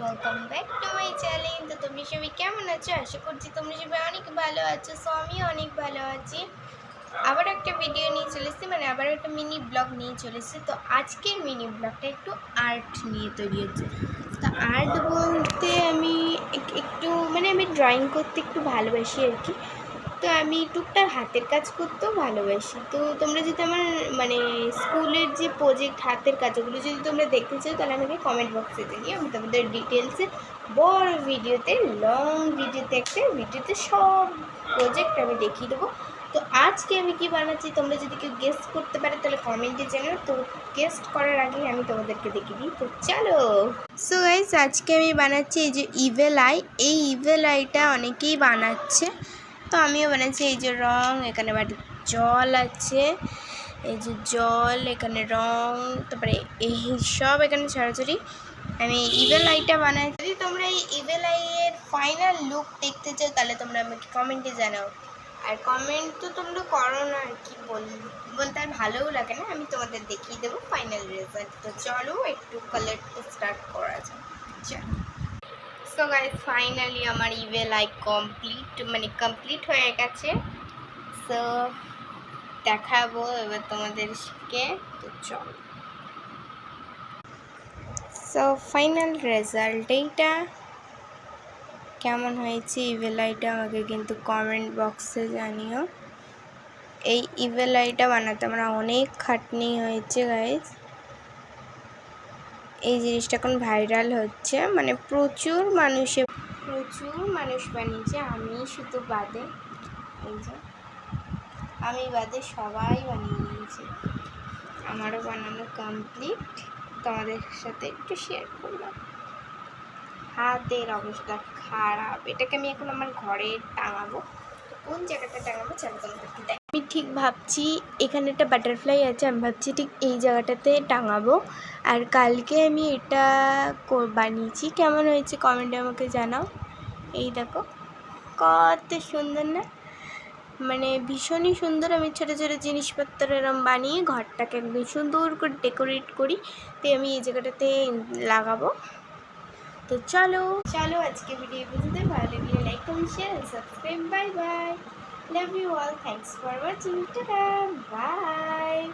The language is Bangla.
Welcome back to my channel তো তুমি সবাই কেমন আছো? আশা করছি তোমরা সবাই অনেক ভালো আছো। সো আমিও অনেক ভালো আছি। আবার একটা ভিডিও নিয়ে চলেছি মানে আবার একটা মিনি ব্লগ নিয়ে চলেছি তো আজকের মিনি ব্লগটা একটু আর্ট নিয়ে তৈরি হচ্ছে। তো আর্ট বলতে আমি একটু মানে আমি ড্রয়িং করতে একটু ভালোবাসি আর কি। তো আমি টুকটাক হাতের কাজ করতেও ভালোবাসি। তো তোমরা যদি আমার মানে স্কুলের যে প্রজেক্ট হাতের কাজগুলো যদি তোমরা দেখতে চাও, তাহলে আমাকে কমেন্ট বক্সে জানিয়ে আমি তোমাদের ডিটেলসে বড় ভিডিওতে লং ভিডিওতে একটা ভিডিওতে সব প্রজেক্ট আমি দেখিয়ে দেবো। তো আজকে আমি কি বানাচ্ছি, তোমরা যদি কেউ গেস্ট করতে পারে, তাহলে কমেন্টে জানাও। তো গেস্ট করার আগে আমি তোমাদেরকে দেখিয়ে দিই। তো চলো। সো গাইস আজকে আমি বানাচ্ছি এই যে ইভেল আই এই ইভেল আইটা অনেকেই বানাচ্ছে। তো আমিও বানাচ্ছি। এই যে রং, এখানে বাড়ি জল আছে। এই যে জল, এখানে রং, তারপরে এই সব এখানে ছড়াছড়ি আমি ইভেল আইটা বানাই। যদি তোমরা এই ইভেল আইয়ের ফাইনাল লুক দেখতে চাও, তাহলে তোমরা আমাকে কমেন্টে জানাও। আর কমেন্ট তো তোমরা করো না, আর কি বল, বলতে আর ভালোও লাগে না, আমি তোমাদের দেখিয়ে দেবো ফাইনাল রেজাল্ট তো চলো, একটু কালারটা স্টার্ট করা যাক। চলো। সো গাইস ফাইনালি আমার ইভেল আই কমপ্লিট মানে কমপ্লিট হয়ে গেছে। সো দেখাবো এবার তোমাদেরকে। তো চলো। সো ফাইনাল রেজাল্ট এইটা। কেমন হয়েছে ইভেল আইটা আমাকে কিন্তু কমেন্ট বক্সে জানিও। এই ইভেল আইটা বানাতে আমার অনেক খাটনি হয়েছে গাইস এই জিনিসটা এখন ভাইরাল হচ্ছে। মানে প্রচুর মানুষে, প্রচুর মানুষ বানিয়েছে। আমি শুধু বাদে, এই যে, আমি বাদে সবাই বানিয়ে নিয়েছে। আমারও বানানো কমপ্লিট তোমাদের সাথে একটু শেয়ার করলাম। হাতের অবস্থা খারাপ। এটাকে আমি এখন আমার ঘরে টাঙাবো। কোন জায়গাটা টাঙাবো চলো আমি ঠিক ভাবছি, এখানে একটা বাটারফ্লাই আছে, আমি ভাবছি ঠিক এই জায়গাটাতে টাঙাবো। আর কালকে আমি এটা বানিয়েছি, কেমন হয়েছে কমেন্টে আমাকে জানাও। এই দেখো, কত সুন্দর না? মানে ভীষণই সুন্দর, আমি ছোটো ছোটো জিনিসপত্র এরম বানিয়ে ঘরটাকে একদম সুন্দর করে ডেকোরেট করি, তো আমি এই জায়গাটাতে লাগাবো। তো চলো চলো আজকে ভিডিও বুঝতে ভালো লাগলে like comment share subscribe bye bye Love you all. Thanks for watching. Ta-da. Bye.